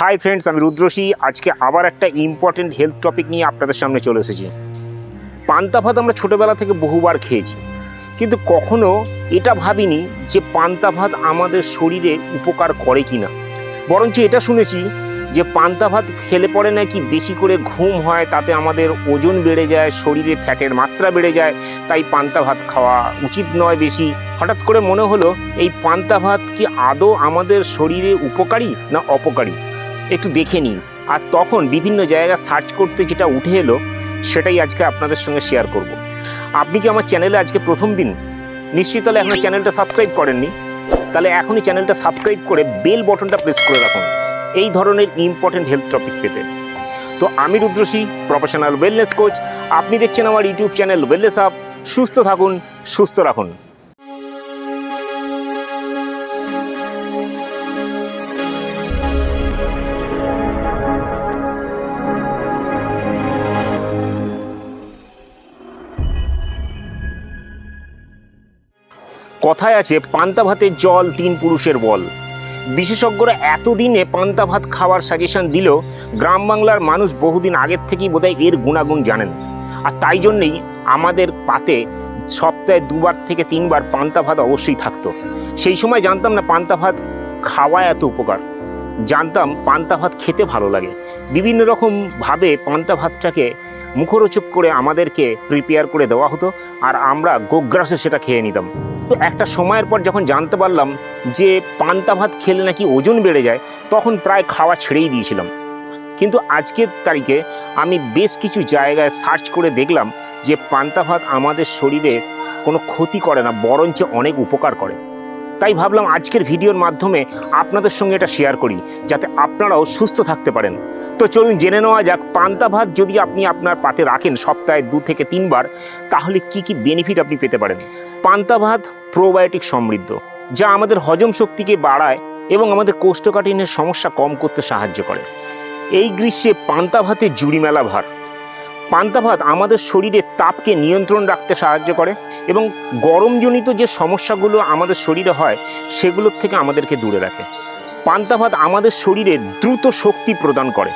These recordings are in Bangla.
হাই ফ্রেন্ডস আমি রুদ্রসী আজকে আবার একটা ইম্পর্টেন্ট হেলথ টপিক নিয়ে আপনাদের সামনে চলে এসেছি। পান্তা ভাত আমরা ছোটোবেলা থেকে বহুবার খেয়েছি। কিন্তু কখনো এটা ভাবিনি যে পান্তা ভাত আমাদের শরীরে উপকার করে কি না বরঞ্চ এটা শুনেছি যে পান্তা ভাত খেলে পরে নাকি বেশি করে ঘুম হয়, তাতে আমাদের ওজন বেড়ে যায়, শরীরে ফ্যাটের মাত্রা বেড়ে যায়। তাই পান্তা ভাত খাওয়া উচিত নয় বেশি। হঠাৎ করে মনে হলো, এই পান্তা ভাত কি আদৌ আমাদের শরীরে উপকারী না অপকারী? একটু দেখে নিন। আর তখন বিভিন্ন জায়গা সার্চ করতে যেটা উঠে এলো, সেটাই আজকে আপনাদের সঙ্গে শেয়ার করব। আপনি কি আমার চ্যানেলে আজকে প্রথম দিন? নিশ্চয়ই তাহলে এখনও চ্যানেলটা সাবস্ক্রাইব করেননি। তাহলে এখনই চ্যানেলটা সাবস্ক্রাইব করে বেল বটনটা প্রেস করে রাখুন। এই ধরনের ইম্পর্টেন্ট হেলথ টপিক পেতে। তো আমি রুদ্রসী প্রফেশনাল ওয়েলনেস কোচ আপনি দেখছেন আমার ইউটিউব চ্যানেল ওয়েলনেস আপ সুস্থ থাকুন, সুস্থ রাখুন। কথায় আছে, পান্তা ভাতের জল, তিন পুরুষের বল। বিশেষজ্ঞরা এতদিনে পান্তা ভাত খাওয়ার সাজেশন দিলেও গ্রাম বাংলার মানুষ বহুদিন আগের থেকেই বোধহয় এর গুণাগুণ জানেন। আর তাই জন্যেই আমাদের পাতে সপ্তাহে দুবার থেকে তিনবার পান্তা ভাত অবশ্যই থাকতো। সেই সময় জানতাম না পান্তা ভাত খাওয়া এত উপকার। জানতাম পান্তা ভাত খেতে ভালো লাগে। বিভিন্ন রকম ভাবে পান্তা ভাতটাকে মুখরোচক করে আমাদেরকে প্রিপেয়ার করে দেওয়া হতো, আর আমরা গোগ্রাসে সেটা খেয়ে নিতাম। তো একটা সময়ের পর যখন জানতে পারলাম যে পান্তা ভাত খেলে নাকি ওজন বেড়ে যায়, তখন প্রায় খাওয়া ছেড়েই দিয়েছিলাম। কিন্তু আজকের তারিখে আমি বেশ কিছু জায়গায় সার্চ করে দেখলাম যে পান্তা ভাত আমাদের শরীরে কোনো ক্ষতি করে না, বরঞ্চ অনেক উপকার করে। তাই ভাবলাম আজকের ভিডিওর মাধ্যমে আপনাদের সঙ্গে এটা শেয়ার করি, যাতে আপনারাও সুস্থ থাকতে পারেন। তো চলুন জেনে নেওয়া যাক, পান্তা ভাত যদি আপনি আপনার পাতে রাখেন সপ্তাহে দু থেকে তিনবার, তাহলে কি কি বেনিফিট আপনি পেতে পারেন? পান্তা ভাত প্রোবায়োটিক সমৃদ্ধ, যা আমাদের হজম শক্তিকে বাড়ায় এবং আমাদের কোষ্ঠকাঠিন্যের সমস্যা কম করতে সাহায্য করে। এই গ্রীষ্মে পান্তা ভাতে জুড়ি মেলা ভার। পান্তা ভাত আমাদের শরীরে তাপকে নিয়ন্ত্রণ রাখতে সাহায্য করে এবং গরমজনিত যে সমস্যাগুলো আমাদের শরীরে হয়, সেগুলোর থেকে আমাদেরকে দূরে রাখে। পান্তা ভাত আমাদের শরীরে দ্রুত শক্তি প্রদান করে,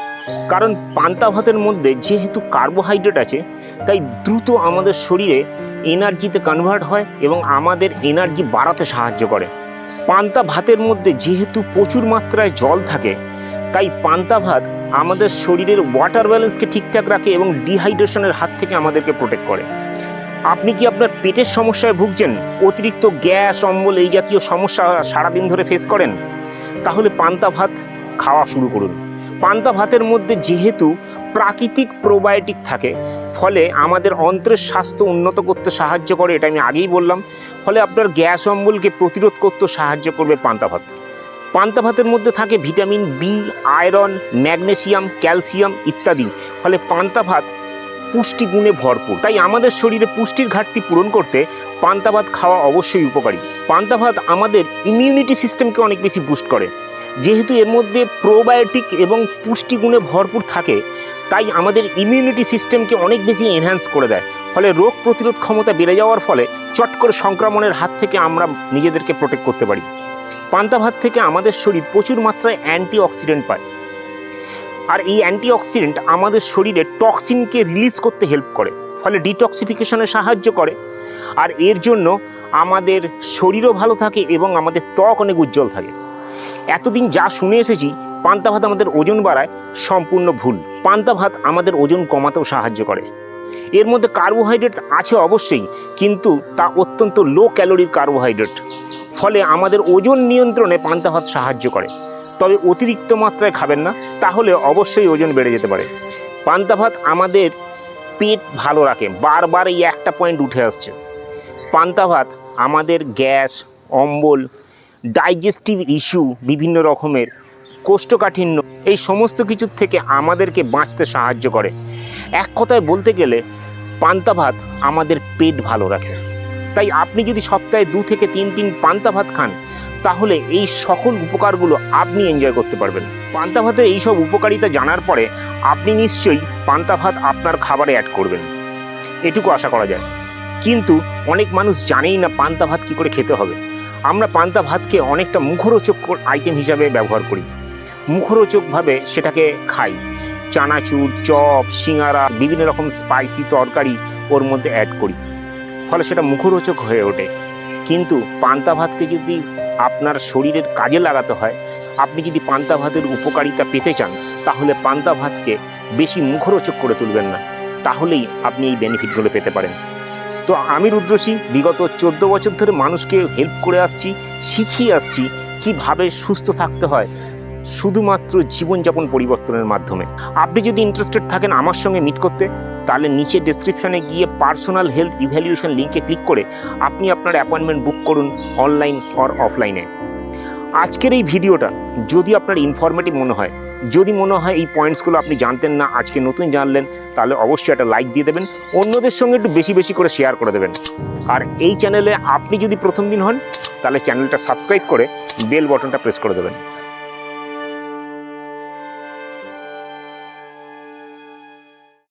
কারণ পান্তা ভাতের মধ্যে যেহেতু কার্বোহাইড্রেট আছে তাই দ্রুত আমাদের শরীরে এনার্জিতে কনভার্ট হয় এবং আমাদের এনার্জি বাড়াতে সাহায্য করে। পান্তা ভাতের মধ্যে যেহেতু প্রচুর মাত্রায় জল থাকে, তাই পান্তা ভাত আমাদের শরীরের ওয়াটার ব্যালেন্সকে ঠিকঠাক রাখে এবং ডিহাইড্রেশনের হাত থেকে আমাদেরকে প্রোটেক্ট করে। আপনি কি আপনার পেটের সমস্যায় ভুগছেন? অতিরিক্ত গ্যাস, অম্বল এই জাতীয় সমস্যা সারাদিন ধরে ফেস করেন? তাহলে পান্তা ভাত খাওয়া শুরু করুন। পান্তা ভাতের মধ্যে যেহেতু প্রাকৃতিক প্রোবায়োটিক থাকে ফলে আমাদের অন্ত্রের স্বাস্থ্য উন্নত করতে সাহায্য করে, এটা আমি আগেই বললাম। ফলে আপনার গ্যাস অম্বলকে প্রতিরোধ করতে সাহায্য করবে পান্তা ভাত। পান্তা ভাতের মধ্যে থাকে vitamin B, iron, magnesium, calcium ইত্যাদি। ফলে পান্তা ভাত পুষ্টিগুণে ভরপুর। তাই আমাদের শরীরে পুষ্টির ঘাটতি পূরণ করতে পান্তা ভাত খাওয়া অবশ্যই উপকারী। পান্তা ভাত আমাদের ইমিউনিটি সিস্টেমকে অনেক বেশি বুস্ট করে। যেহেতু এর মধ্যে প্রোবায়োটিক এবং পুষ্টিগুণে ভরপুর থাকে তাই আমাদের ইমিউনিটি সিস্টেমকে অনেক বেশি এনহ্যান্স করে দেয়। ফলে রোগ প্রতিরোধ ক্ষমতা বেড়ে যাওয়ার ফলে চট করে সংক্রমণের হাত থেকে আমরা নিজেদেরকে প্রোটেক্ট করতে পারি। পান্তা ভাত থেকে আমাদের শরীর প্রচুর মাত্রায় অ্যান্টি অক্সিডেন্ট পায়। আর এই অ্যান্টি অক্সিডেন্ট আমাদের শরীরে টক্সিনকে রিলিজ করতে হেল্প করে, ফলে ডিটক্সিফিকেশনে সাহায্য করে। আর এর জন্য আমাদের শরীরও ভালো থাকে এবং আমাদের ত্বক অনেক উজ্জ্বল থাকে। এতদিন যা শুনে এসেছি পান্তা ভাত আমাদের ওজন বাড়ায়, সম্পূর্ণ ভুল। পান্তা ভাত আমাদের ওজন কমাতেও সাহায্য করে। এর মধ্যে কার্বোহাইড্রেট আছে অবশ্যই, কিন্তু তা অত্যন্ত লো ক্যালোরির কার্বোহাইড্রেট ফলে আমাদের ওজন নিয়ন্ত্রণে পান্তা ভাত সাহায্য করে। তবে অতিরিক্ত মাত্রায় খাবেন না, তাহলে অবশ্যই ওজন বেড়ে যেতে পারে। পান্তা ভাত আমাদের পেট ভালো রাখে, বারবার এই একটা পয়েন্ট উঠে আসছে। পান্তা ভাত আমাদের গ্যাস, অম্বল ডাইজেস্টিভ ইস্যু বিভিন্ন রকমের কোষ্ঠকাঠিন্য, এই সমস্ত কিছুর থেকে আমাদেরকে বাঁচতে সাহায্য করে। এক কথায় বলতে গেলে, পান্তা ভাত আমাদের পেট ভালো রাখে। তাই আপনি যদি সপ্তাহে দু থেকে তিন তিন পান্তা ভাত খান, তাহলে এই সকল উপকারগুলো আপনি এনজয় করতে পারবেন। পান্তা ভাতের এইসব উপকারিতা জানার পরে আপনি নিশ্চয়ই পান্তা ভাত আপনার খাবারে অ্যাড করবেন। এটুকু আশা করা যায়। কিন্তু অনেক মানুষ জানেই না পান্তা ভাত কী করে খেতে হবে। আমরা পান্তা ভাতকে অনেকটা মুখরোচক আইটেম হিসাবে ব্যবহার করি। মুখরোচকভাবে সেটাকে খাই। চানাচুর, চপ সিঙ্গারা বিভিন্ন রকম স্পাইসি তরকারি ওর মধ্যে অ্যাড করি। ফলে সেটা মুখরোচক হয়ে ওঠে। কিন্তু পান্তা ভাতকে যদি আপনার শরীরের কাজে লাগাতে হয়, আপনি যদি পান্তা ভাতের উপকারিতা পেতে চান, তাহলে পান্তা ভাতকে বেশি মুখরোচক করে তুলবেন না। তাহলেই আপনি এই বেনিফিটগুলো পেতে পারেন। তো আমি রুদ্রসী বিগত চোদ্দ বছর ধরে মানুষকে হেল্প করে আসছি, শিখিয়ে আসছি কীভাবে সুস্থ থাকতে হয় শুধুমাত্র জীবনযাপন পরিবর্তনের মাধ্যমে। আপনি যদি ইন্টারেস্টেড থাকেন আমার সঙ্গে মিট করতে, তাহলে নিচে ডেসক্রিপশনে গিয়ে পার্সোনাল হেলথ ইভ্যালুয়েশন লিঙ্কে ক্লিক করে আপনি আপনার অ্যাপয়েন্টমেন্ট বুক করুন অনলাইন অর অফলাইনে আজকের এই ভিডিওটা যদি আপনার ইনফরমেটিভ মনে হয়, যদি মনে হয় এই পয়েন্টসগুলো আপনি জানতেন না, আজকে নতুন জানলেন, তাহলে অবশ্যই একটা লাইক দিয়ে দেবেন, অন্যদের সঙ্গে একটু বেশি বেশি করে শেয়ার করে দেবেন। আর এই চ্যানেলে আপনি যদি প্রথম দিন হন, তাহলে চ্যানেলটা সাবস্ক্রাইব করে বেল বটনটা প্রেস করে দেবেন।